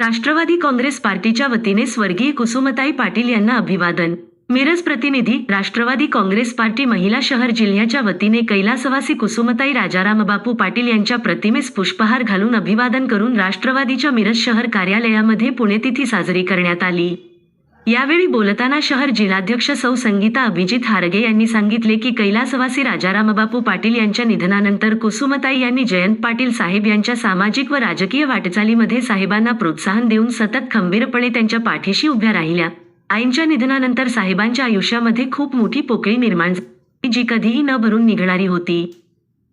राष्ट्रवादी काँग्रेस पार्टीच्या वतीने स्वर्गीय कुसुमताई पाटील यांना अभिवादन. मिरज प्रतिनिधी राष्ट्रवादी काँग्रेस पार्टी महिला शहर जिल्ह्याच्या वतीने कैलासवासी कुसुमताई राजाराम बापू पाटील यांच्या प्रतिमेस पुष्पहार घालून अभिवादन करून राष्ट्रवादीच्या मिरज शहर कार्यालयामध्ये पुणेतिथी साजरी करण्यात आली. यावेळी बोलताना शहर जिल्हाध्यक्ष सौ संगीता अभिजित हारगे यांनी सांगितले की कैलासवासी राजारामबापू पाटील यांच्या निधनानंतर कुसुमताई यांनी जयंत पाटील साहेब यांच्या सामाजिक व राजकीय वाटचालीमध्ये साहेबांना प्रोत्साहन देऊन सतत खंबीरपणे त्यांच्या पाठीशी उभ्या राहिल्या. आईंच्या निधनानंतर साहेबांच्या आयुष्यामध्ये खूप मोठी पोकळी निर्माण झाली जी कधीही न भरून निघणारी होती.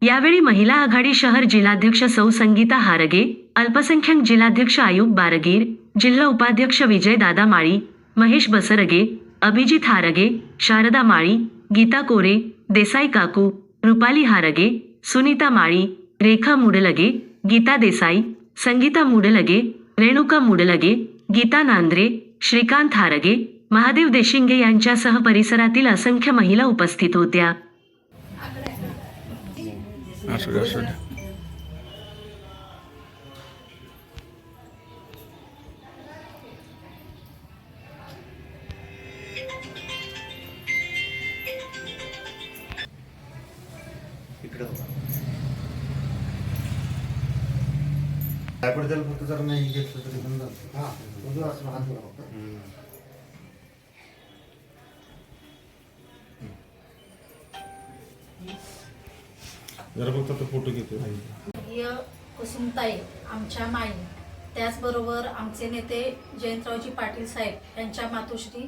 यावेळी महिला आघाडी शहर जिल्हाध्यक्ष सौ संगीता हारगे अल्पसंख्याक जिल्हाध्यक्ष आयुब बारगीर जिल्हा उपाध्यक्ष विजय दादा माळी महेश बसरगे अभिजित हारगे शारदा माळी गीता कोरे देसाई काकू रुपाली हारगे सुनीता माळी रेखा मुडलगे गीता देसाई संगीता मुडलगे रेणुका मुडलगे गीता नांद्रे श्रीकांत हारगे महादेव देशिंगे यांच्यासह परिसरातील असंख्य महिला उपस्थित होत्या असू दे त्याबद्दल फक्त जर नाही घेतलं तरी पण. हा उजवा असं हात. जरा फक्त तो फोटो घेतो कुसुमताई आमच्या माई त्याचबरोबर आमचे नेते जयंतरावजी पाटील साहेब यांच्या मातोश्री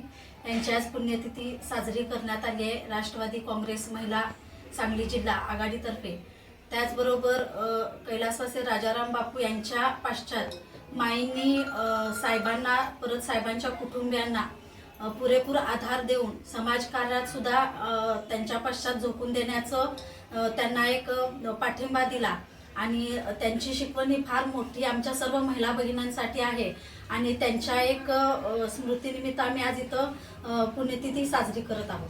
यांची आज पुण्यतिथी साजरी करण्यात आली आहे. राष्ट्रवादी काँग्रेस महिला सांगली जिल्हा आघाडीतर्फे. त्याचबरोबर कैलासवासी राजाराम बापू यांच्या पाश्चात माईंनी साहेबांना परत साहेबांच्या कुटुंबियांना पुरेपूर आधार देऊन समाजकार्यात सुद्धा त्यांच्या पश्चात झोकून देण्याचं त्यांना एक पाठिंबा दिला. आणि त्यांची शिकवण ही फार मोठी आमच्या सर्व महिला भगिनींसाठी आहे. आणि त्यांच्या एक स्मृतीनिमित्त आम्ही आज इथं पुण्यतिथी साजरी करत आहोत.